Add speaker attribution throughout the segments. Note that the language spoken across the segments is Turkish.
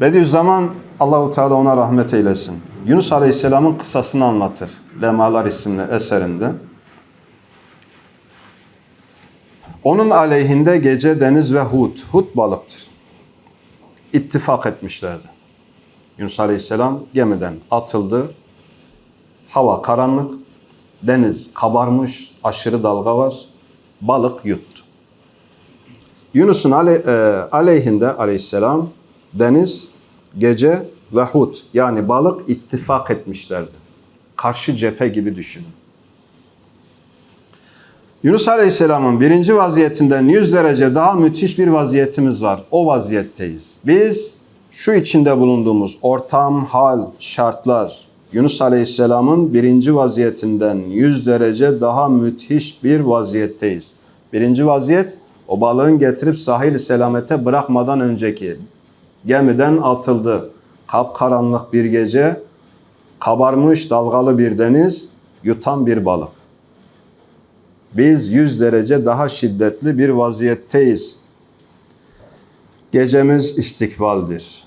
Speaker 1: Bediüzzaman Allahu Teala ona rahmet eylesin. Yunus Aleyhisselam'ın kıssasını anlatır. Lemalar isimli eserinde. Onun aleyhinde gece, deniz ve hut. Hut balıktır. İttifak etmişlerdi. Yunus Aleyhisselam gemiden atıldı. Hava karanlık, deniz kabarmış, aşırı dalga var. Balık yuttu. Yunus'un e, aleyhinde aleyhisselam deniz, gece ve hut yani balık ittifak etmişlerdi. Karşı cephe gibi düşünün. Yunus Aleyhisselam'ın birinci vaziyetinden 100 derece daha müthiş bir vaziyetimiz var. O vaziyetteyiz. Biz şu içinde bulunduğumuz ortam, hal, şartlar Yunus Aleyhisselam'ın birinci vaziyetinden 100 derece daha müthiş bir vaziyetteyiz. Birinci vaziyet o balığın getirip sahil selamete bırakmadan önceki gemiden atıldı. Kapkaranlık bir gece, kabarmış dalgalı bir deniz, yutan bir balık. Biz 100 derece daha şiddetli bir vaziyetteyiz. Gecemiz istikbaldir.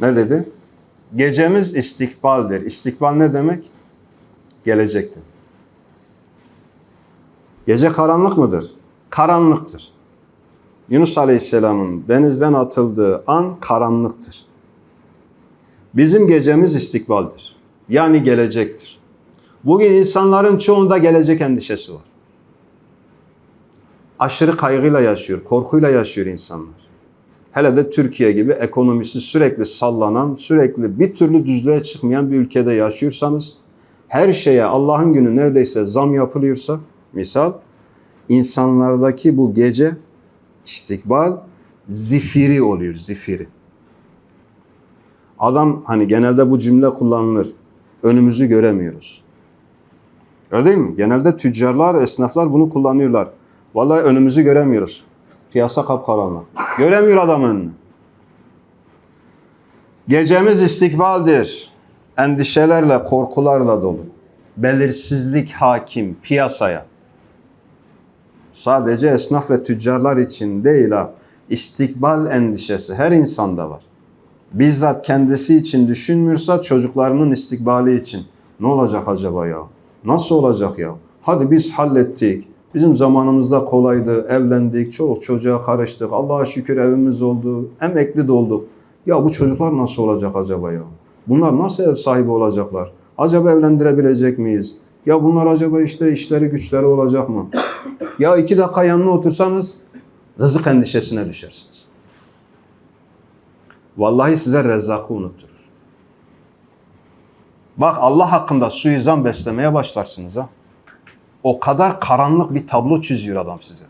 Speaker 1: Ne dedi? Gecemiz istikbaldir. İstikbal ne demek? Gelecektir. Gece karanlık mıdır? Karanlıktır. Yunus Aleyhisselam'ın denizden atıldığı an karanlıktır. Bizim gecemiz istikbaldir. Yani gelecektir. Bugün insanların çoğunda gelecek endişesi var. Aşırı kaygıyla yaşıyor, korkuyla yaşıyor insanlar. Hele de Türkiye gibi ekonomisi sürekli sallanan, sürekli bir türlü düzlüğe çıkmayan bir ülkede yaşıyorsanız, her şeye Allah'ın günü neredeyse zam yapılıyorsa, misal, insanlardaki bu gece istikbal zifiri oluyor, zifiri. Adam hani genelde bu cümle kullanılır. Önümüzü göremiyoruz. Öyle değil mi? Genelde tüccarlar, esnaflar bunu kullanıyorlar. Vallahi önümüzü göremiyoruz. Piyasa kapkaranlık. Göremiyor adam önünü. Gecemiz istikbaldir. Endişelerle, korkularla dolu. Belirsizlik hakim piyasaya. Sadece esnaf ve tüccarlar için değil ha. İstikbal endişesi her insanda var. Bizzat kendisi için düşünmüyorsa çocuklarının istikbali için. Ne olacak acaba ya? Nasıl olacak ya? Hadi biz hallettik. Bizim zamanımızda kolaydı. Evlendik, çoluk çocuğa karıştık. Allah'a şükür evimiz oldu. Emekli de olduk. Ya bu çocuklar nasıl olacak acaba ya? Bunlar nasıl ev sahibi olacaklar? Acaba evlendirebilecek miyiz? Ya bunlar acaba işte işleri güçleri olacak mı? Ya iki dakika yanına otursanız rızık endişesine düşersiniz. Vallahi size rezzakı unutturur. Bak Allah hakkında suizan beslemeye başlarsınız ha. O kadar karanlık bir tablo çiziyor adam size.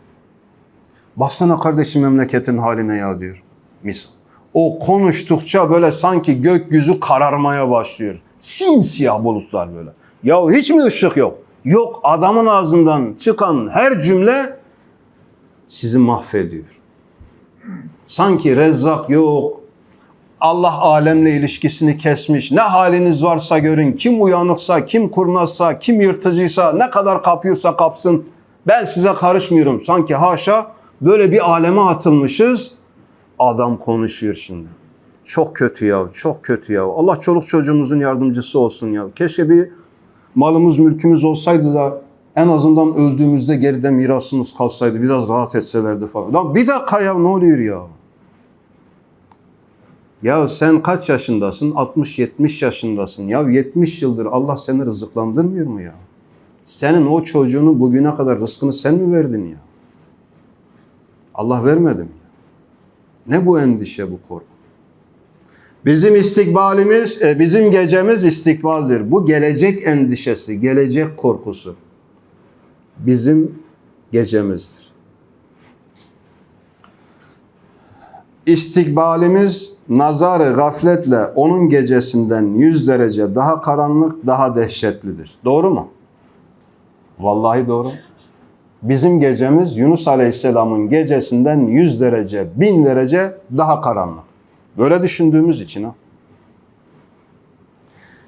Speaker 1: Baksana kardeşim memleketin haline ya diyor. Misal. O konuştukça böyle sanki gökyüzü kararmaya başlıyor. Simsiyah bulutlar böyle. Ya hiç mi ışık yok? Yok adamın ağzından çıkan her cümle sizi mahvediyor. Sanki rezzak yok, Allah alemle ilişkisini kesmiş. Ne haliniz varsa görün. Kim uyanıksa, kim kurnazsa, kim yırtıcıysa, ne kadar kapıyorsa kapsın. Ben size karışmıyorum. Sanki haşa böyle bir aleme atılmışız. Adam konuşuyor şimdi. Çok kötü ya, çok kötü ya. Allah çoluk çocuğumuzun yardımcısı olsun ya. Keşke bir malımız, mülkümüz olsaydı da en azından öldüğümüzde geride mirasımız kalsaydı. Biraz rahat etselerdi falan. Lan bir dakika ya ne oluyor ya? Ya sen kaç yaşındasın? 60-70 yaşındasın. Ya 70 yıldır Allah seni rızıklandırmıyor mu ya? Senin o çocuğunun bugüne kadar rızkını sen mi verdin ya? Allah vermedi mi ya? Ne bu endişe, bu korku? Bizim istikbalimiz, e, bizim gecemiz istikbaldir. Bu gelecek endişesi, gelecek korkusu bizim gecemizdir. İstikbalimiz nazarı gafletle onun gecesinden 100 derece daha karanlık, daha dehşetlidir. Doğru mu? Vallahi doğru. Bizim gecemiz Yunus Aleyhisselam'ın gecesinden 100 derece, 1000 derece daha karanlık. Böyle düşündüğümüz için ha.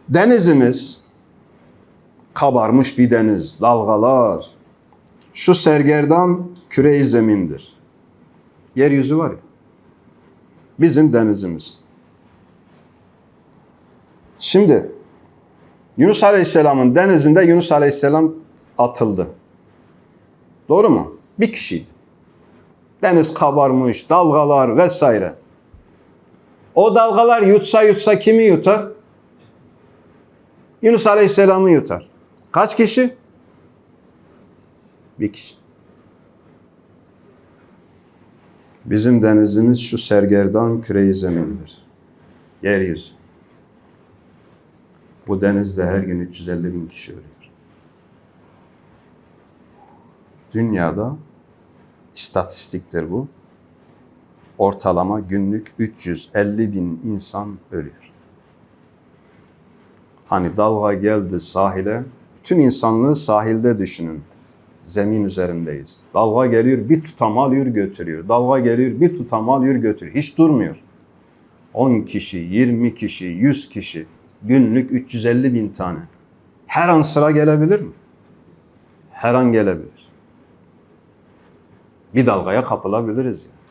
Speaker 1: Denizimiz kabarmış bir deniz, dalgalar. Şu sergerdan küre zemindir. Yeryüzü var ya. Bizim denizimiz. Şimdi Yunus Aleyhisselam'ın denizinde Yunus Aleyhisselam atıldı. Doğru mu? Bir kişiydi. Deniz kabarmış, dalgalar vesaire. O dalgalar yutsa yutsa kimi yutar? Yunus Aleyhisselam'ı yutar. Kaç kişi? Bir kişi. Bizim denizimiz şu sergerdan küreyi zemindir. Yeryüzü. Bu denizde her gün 350 bin kişi ölüyor. Dünyada istatistiktir bu. Ortalama günlük 350 bin insan ölüyor. Hani dalga geldi sahile, bütün insanlığı sahilde düşünün. Zemin üzerindeyiz. Dalga geliyor, bir tutam alıyor götürüyor. Dalga geliyor, bir tutam alıyor götürüyor. Hiç durmuyor. 10 kişi, 20 kişi, 100 kişi, günlük 350 bin tane. Her an sıra gelebilir mi? Her an gelebilir. Bir dalgaya kapılabiliriz. Yani.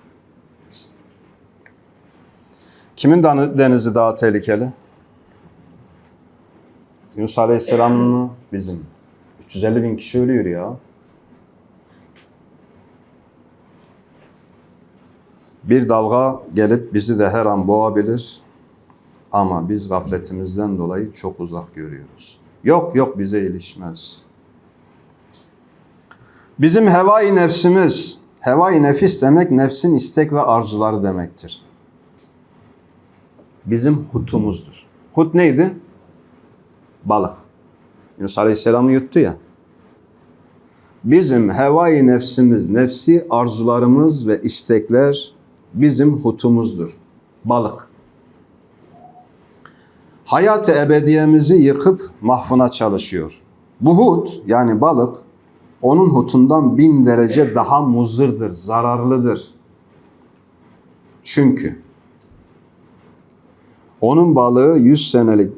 Speaker 1: Kimin denizi daha tehlikeli? Yunus Aleyhisselam'ın mı? Bizim. 350 bin kişi ölüyor ya. Bir dalga gelip bizi de her an boğabilir. Ama biz gafletimizden dolayı çok uzak görüyoruz. Yok yok bize ilişmez. Bizim hevai nefsimiz, hevai nefis demek nefsin istek ve arzuları demektir. Bizim hutumuzdur. Hut neydi? Balık. Yunus Aleyhisselam'ı yuttu ya. Bizim hevai nefsimiz, nefsi arzularımız ve istekler bizim hutumuzdur. Balık. Hayat-ı ebediyemizi yıkıp mahfına çalışıyor. Bu hut yani balık onun hutundan bin derece daha muzırdır, zararlıdır. Çünkü onun balığı 100 senelik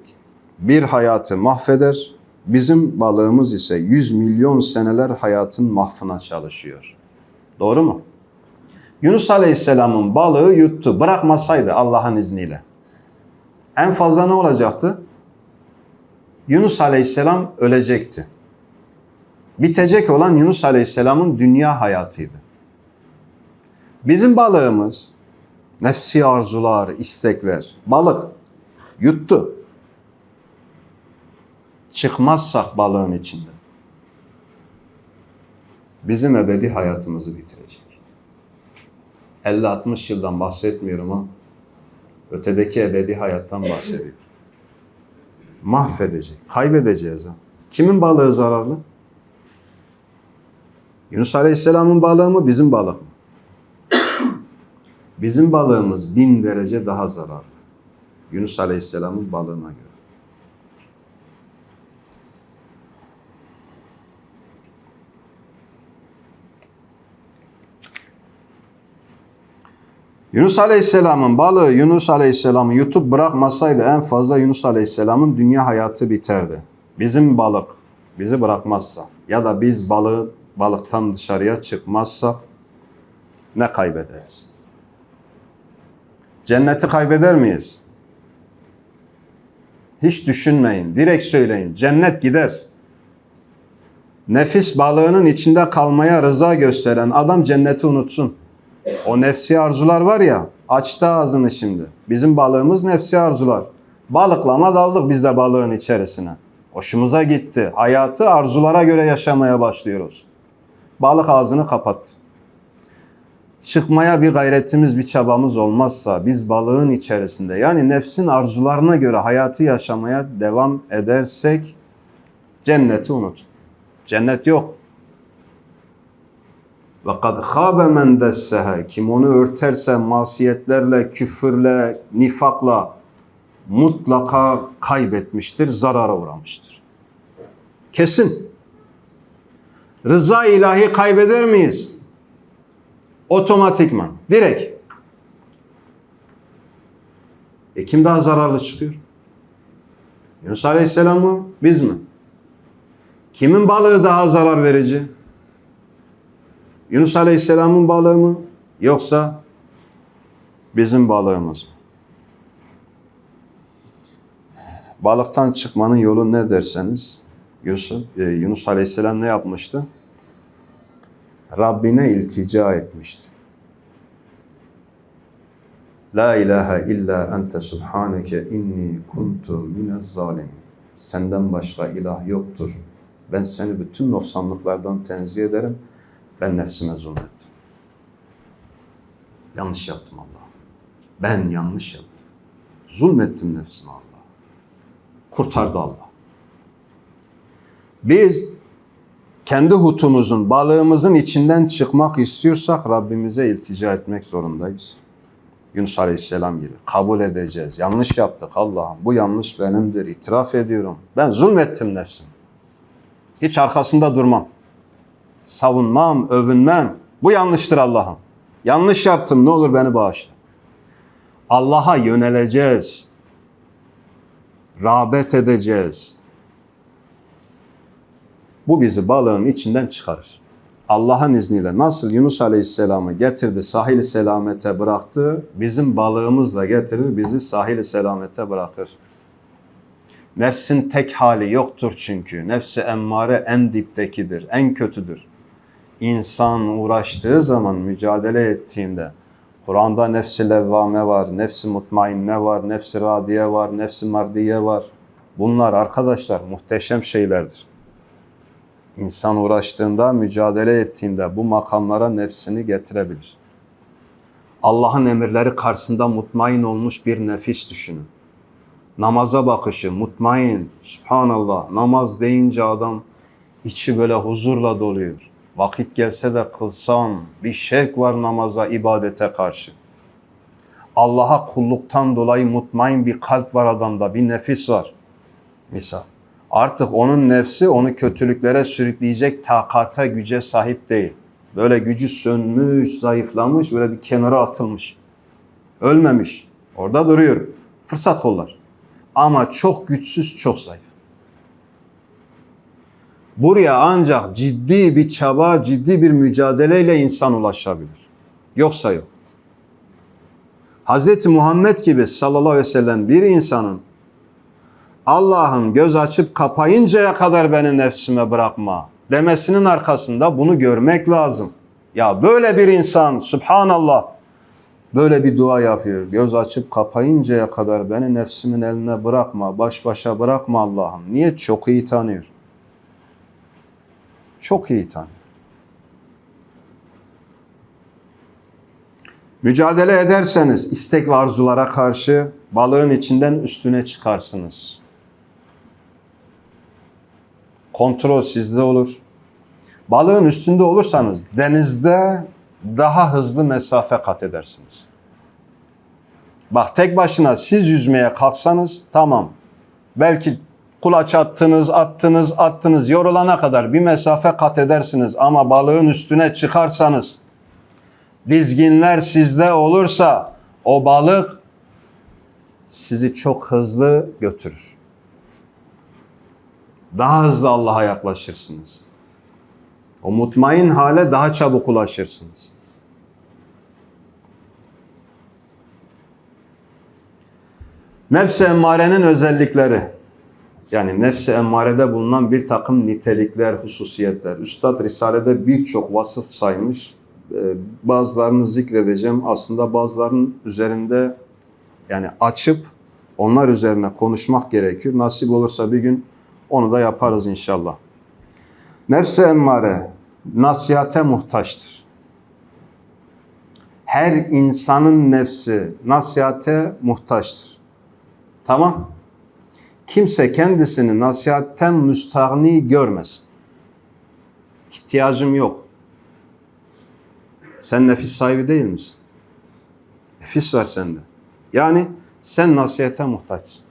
Speaker 1: bir hayatı mahveder, bizim balığımız ise 100 milyon seneler hayatın mahfına çalışıyor. Doğru mu? Yunus Aleyhisselam'ın balığı yuttu, bırakmasaydı Allah'ın izniyle. En fazla ne olacaktı? Yunus Aleyhisselam ölecekti. Bitecek olan Yunus Aleyhisselam'ın dünya hayatıydı. Bizim balığımız nefsi arzular, istekler, balık yuttu. Çıkmazsak balığın içinden bizim ebedi hayatımızı bitirecek. 50-60 yıldan bahsetmiyorum ama ötedeki ebedi hayattan bahsediyor. Mahvedecek, kaybedeceğiz. ha. Kimin balığı zararlı? Yunus Aleyhisselam'ın balığı mı, bizim balık mı? Bizim balığımız bin derece daha zararlı. Yunus Aleyhisselam'ın balığına göre. Yunus Aleyhisselam'ın balığı Yunus Aleyhisselam'ı yutup bırakmasaydı en fazla Yunus Aleyhisselam'ın dünya hayatı biterdi. Bizim balık bizi bırakmazsa ya da biz balığı balıktan dışarıya çıkmazsak ne kaybederiz? Cenneti kaybeder miyiz? Hiç düşünmeyin, direkt söyleyin. Cennet gider. Nefis balığının içinde kalmaya rıza gösteren adam cenneti unutsun. O nefsi arzular var ya, açtı ağzını şimdi. Bizim balığımız nefsi arzular. Balıklama daldık biz de balığın içerisine. Hoşumuza gitti. Hayatı arzulara göre yaşamaya başlıyoruz. Balık ağzını kapattı. Çıkmaya bir gayretimiz, bir çabamız olmazsa biz balığın içerisinde yani nefsin arzularına göre hayatı yaşamaya devam edersek cenneti unut. Cennet yok. Ve kad khâbe men desseha. Kim onu örterse masiyetlerle, küfürle, nifakla mutlaka kaybetmiştir, zarara uğramıştır. Kesin. Rıza ilahi kaybeder miyiz? Otomatikman, direkt. E kim daha zararlı çıkıyor? Yunus Aleyhisselam mı, biz mi? Kimin balığı daha zarar verici? Yunus Aleyhisselam'ın balığı mı? Yoksa Bizim balığımız mı? Balıktan çıkmanın yolu ne derseniz Yusuf, e, Yunus Aleyhisselam ne yapmıştı? Rabbine iltica etmişti. La ilahe illa ente subhaneke inni kuntu minez zalimin. Senden başka ilah yoktur. Ben seni bütün noksanlıklardan tenzih ederim. Ben nefsime zulmettim. Yanlış yaptım Allah. Ben yanlış yaptım. Zulmettim nefsime Allah. Kurtardı Allah. Biz kendi hutumuzun, balığımızın içinden çıkmak istiyorsak Rabbimize iltica etmek zorundayız. Yunus Aleyhisselam gibi. Kabul edeceğiz. Yanlış yaptık Allah'ım. Bu yanlış benimdir. İtiraf ediyorum. Ben zulmettim nefsim. Hiç arkasında durmam. Savunmam, övünmem. Bu yanlıştır Allah'ım. Yanlış yaptım. Ne olur beni bağışla. Allah'a yöneleceğiz. Rağbet edeceğiz. Bu bizi balığın içinden çıkarır. Allah'ın izniyle nasıl Yunus Aleyhisselam'ı getirdi, sahili selamete bıraktı, bizim balığımızla getirir, bizi sahili selamete bırakır. Nefsin tek hali yoktur çünkü. Nefsi emmare en diptekidir, en kötüdür. İnsan uğraştığı zaman, mücadele ettiğinde, Kur'an'da nefsi levvame var, nefsi mutmainne var, nefsi radiye var, nefsi mardiye var. Bunlar arkadaşlar muhteşem şeylerdir. İnsan uğraştığında, mücadele ettiğinde bu makamlara nefsini getirebilir. Allah'ın emirleri karşısında mutmain olmuş bir nefis düşünün. Namaza bakışı, mutmain, subhanallah, namaz deyince adam içi böyle huzurla doluyor. Vakit gelse de kılsam, bir şevk var namaza, ibadete karşı. Allah'a kulluktan dolayı mutmain bir kalp var adamda, bir nefis var. Misal. Artık onun nefsi onu kötülüklere sürükleyecek takata, güce sahip değil. Böyle gücü sönmüş, zayıflamış, böyle bir kenara atılmış. Ölmemiş. Orada duruyor. Fırsat kollar. Ama çok güçsüz, çok zayıf. Buraya ancak ciddi bir çaba, ciddi bir mücadeleyle insan ulaşabilir. Yoksa yok. Hz. Muhammed gibi sallallahu aleyhi ve sellem bir insanın Allah'ım göz açıp kapayıncaya kadar beni nefsime bırakma demesinin arkasında bunu görmek lazım. Ya böyle bir insan subhanallah böyle bir dua yapıyor. Göz açıp kapayıncaya kadar beni nefsimin eline bırakma, baş başa bırakma Allah'ım. Niye? Çok iyi tanıyor. Çok iyi tanıyor. Mücadele ederseniz istek ve arzulara karşı balığın içinden üstüne çıkarsınız. Kontrol sizde olur. Balığın üstünde olursanız denizde daha hızlı mesafe kat edersiniz. Bak tek başına siz yüzmeye kalksanız tamam. Belki kulaç attınız, attınız, attınız yorulana kadar bir mesafe kat edersiniz ama balığın üstüne çıkarsanız dizginler sizde olursa o balık sizi çok hızlı götürür. Daha hızlı Allah'a yaklaşırsınız. O mutmain hale daha çabuk ulaşırsınız. Nefs-i emmarenin özellikleri. Yani nefs-i emmarede bulunan bir takım nitelikler, hususiyetler. Üstad Risale'de birçok vasıf saymış. Ee, Bazılarını zikredeceğim. Aslında bazılarının üzerinde yani açıp onlar üzerine konuşmak gerekiyor. Nasip olursa bir gün onu da yaparız inşallah. Nefs-i emmare nasihate muhtaçtır. Her insanın nefsi nasihate muhtaçtır. Tamam. Kimse kendisini nasihatten müstahni görmesin. İhtiyacım yok. Sen nefis sahibi değil misin? Nefis var sende. Yani sen nasihate muhtaçsın.